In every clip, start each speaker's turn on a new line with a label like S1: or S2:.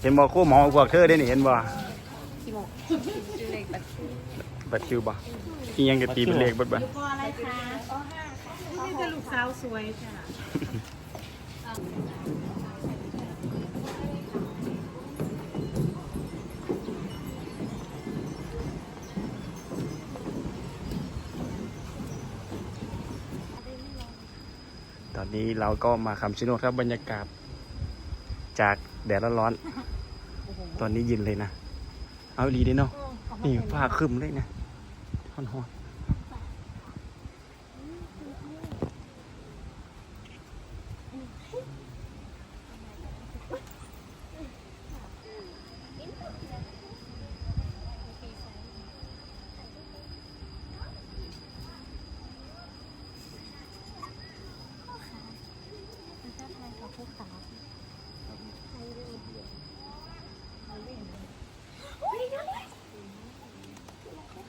S1: เห็นบ่คู่หมอพวกเธอได้นี่เห็นบ่
S2: กี่โมงชื่อเลขบัตรคิว
S1: บัตรคิวบ่อีหยังก็ตีเป็นเลขเบิดบ่
S2: ก็อะไรคะอ๋อห้าค่ะนี่จะลูกสาวสวยจ้ะ
S1: ตอนนี้เราก็มาคำชะโนดครับบรรยากาศ จากแดดร้อนๆตอนนี้เยินเลยนะ เอาดีเด้เนาะนี่ฟ้าครึมเลยนะฮ้อนๆ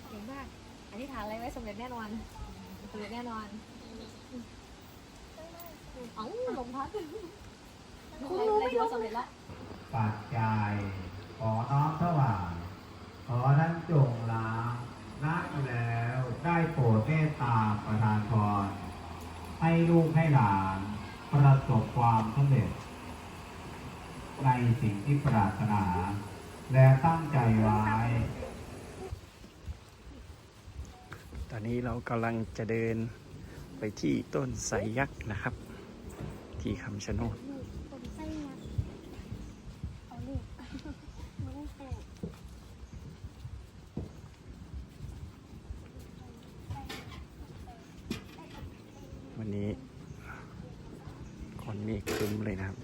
S2: เก่งมากอธิษฐานอะไรไว้สำเร็จแน่นอนสำเร็จแน่นอนเอ้าลมพัดคุณรู้ไม่รู้สำเร็จแล้ว
S3: ปัจจัยขอน้อมถวายขอท่านจงล้างละแล้วได้โปรดเมตตาประทานพรให้ลูกให้หลาน ประสบความสำเร็จ ในสิ่งที่ปรารถนา และตั้งใจไว้
S1: ตอนนี้เรากำลังจะเดินไปที่ต้นไทรยักษ์นะครับ ที่คำชะโนดวันนี้คนมฆครึ้มเลยนะครับ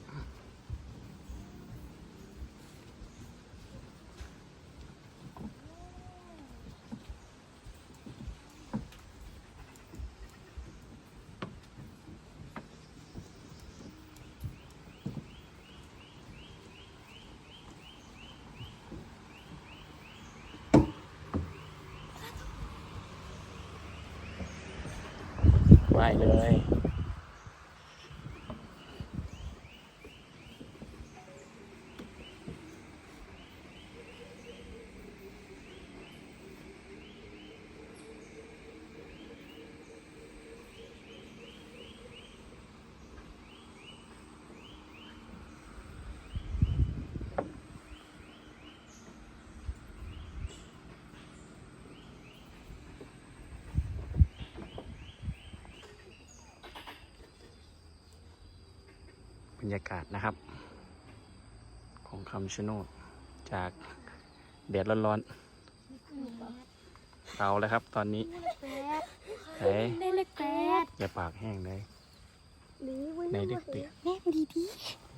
S1: ไปเลย บ รรยากาศนะครับ ของคำชะโนดจากแดดร้อนๆเราแล้วครับตอนนี้เฮ้ย
S4: ได้เลขแปด
S1: อย่าปากแห้งเลย
S4: หรือว่า
S1: ในเด็กเปียก
S4: แม่ดีดี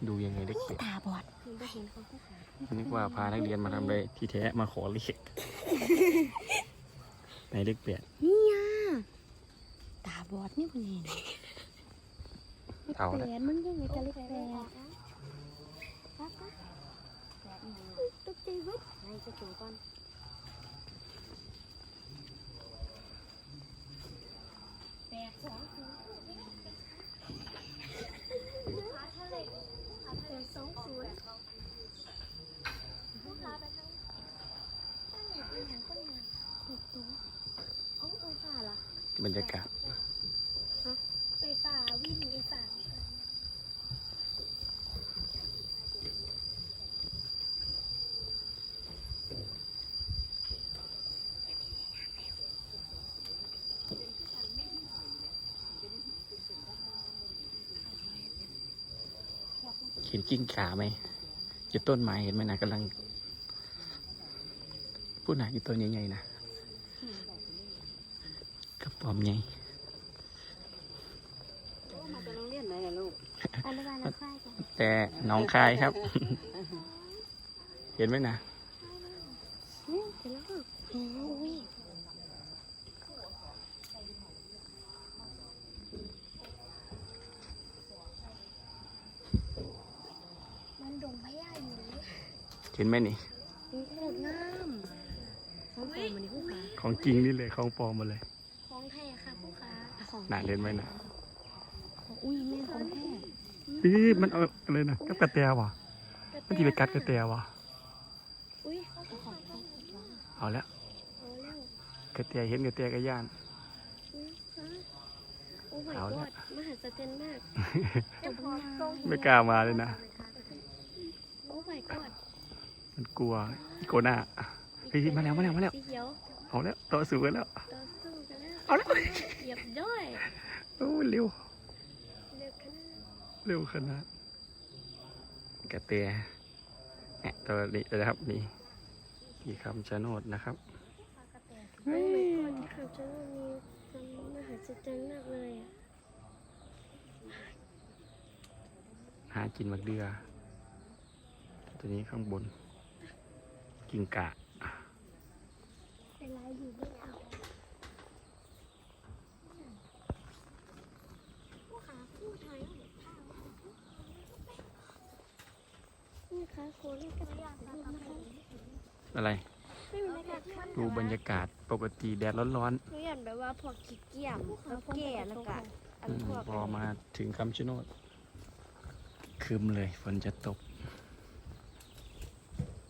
S1: ดูยังไงเด็กเปียก
S4: ตาบอดคือได้เห็นเขาผู้ขา
S1: นึกว่าพานักเรียนมาทำอะไรที่แท้มาขอเลขในเด็กเปียก
S4: นี่อะตาบอดนี่คุณเห็น
S1: เอา
S4: แป
S1: ละ
S4: ดมันยังไงกันเลขแปดปั๊บปั๊บตุ๊กใจวัดไหนจะตัวก่อนแปดสองศูนย์แปดสองศูนย์ผู้ค้าไปทั้งตั้งอยู่เป็นอย่างก็อย่างถูกตัวเอ้าไฟฟ้าล่ะ
S1: บรรยากาศ
S4: ไฟฟ้าวิ่งไฟฟ้า
S1: เห็นกิ้งก่าไหมอยู่ต้นไม้เห็นไหมนะกำลังพูดหนาอยู่ต้นใหญ่ๆนะกระป๋อมใหญ่
S4: มาจะโรงเรียนไหนล่ะลูกอนุบาลนักข่ายกัน
S1: แต่หน้องคายครับ เห็นไหมนะ
S4: นี่เสร็จแล้วก็โอ้ยมันดงพญาอยู่
S1: เห็นไหมนี่
S4: นี่โคตรงามของแท้มันนี่ผู้ค้า
S1: ของจริงนี่เลยของปลอมมาเลย
S4: ของแท้ค่ะผู้ค้าของ
S1: หนาเล่นไหมนะ
S4: อุ้ยแม่ของแท้
S1: พี่มันเอาอะไรนะกับกระแตว่ะ
S4: กระ
S1: มันที่ไปกัดกระเตียวะ
S4: อุ้ย
S1: เอาแล้ว
S4: เอาแล้ว
S1: กระเตียเห็นกระเตียก็ย่าน
S4: อุ้ยฮะโอ้ my
S1: เอาละ
S4: god มหัศจรรย์มาก
S1: ไม่กล้ามาเลยนะ
S4: โอ้ my god
S1: มันกลัวอีโกน่าเฮ้ยมาแล้วมาแล้วมาแล้ว
S4: สีเขียว
S1: เอาแล้วต่อสู้กันแล้ว
S4: ต่อสู้กันแล้ว
S1: เอาแล้ว
S4: เหยียบด้วย
S1: โอ้เร็ว
S4: เร็วขนาด
S1: เร็วขนาดกระเตียแอะตัวนี้นะครับนี่ที่คำชะโนดนะครับ
S4: โอ้ my god ที่เขาจะมีความมหัศจรรย์มากเลยอะ
S1: หากินมักเดือ ตัวนี้ข้างบน กิ่งกะ
S4: เวลาอยู่ไม่เอาผู้ขาผู้ไทยนี่ค่ะโคเรียกกันนะคะ
S1: อะไร
S4: ไม่มีอะไรค่ะ
S1: ดูบรรยากาศปกติแดดร้อน
S4: หนูอยากแบบว่าพวกขี้เกียจแล้วแก่แล้วก็
S1: ๆ
S4: อั
S1: อื
S4: น
S1: ม
S4: พวก
S1: พอมาถึงคำชะโนดคืมเลยฝนจะตก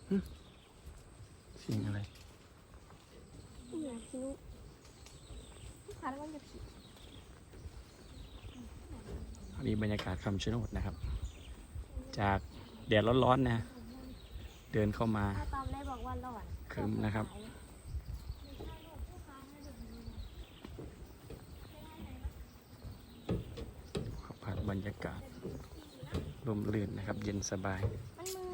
S1: หึ เสิ่งอะไร
S4: เหนือคิ้ว
S2: พาแล้วมันจะผี
S1: อันนี้บรรยากาศคำชะโนดนะครับ จากแดดร้อนๆนะ เดินเข้ามา
S4: ถ้าตอมได้บอกว่าหลอน
S1: ครึ้มนะครับขับผ่านบรรยากาศลมลื่นนะครับ เย็นสบาย
S4: มันมื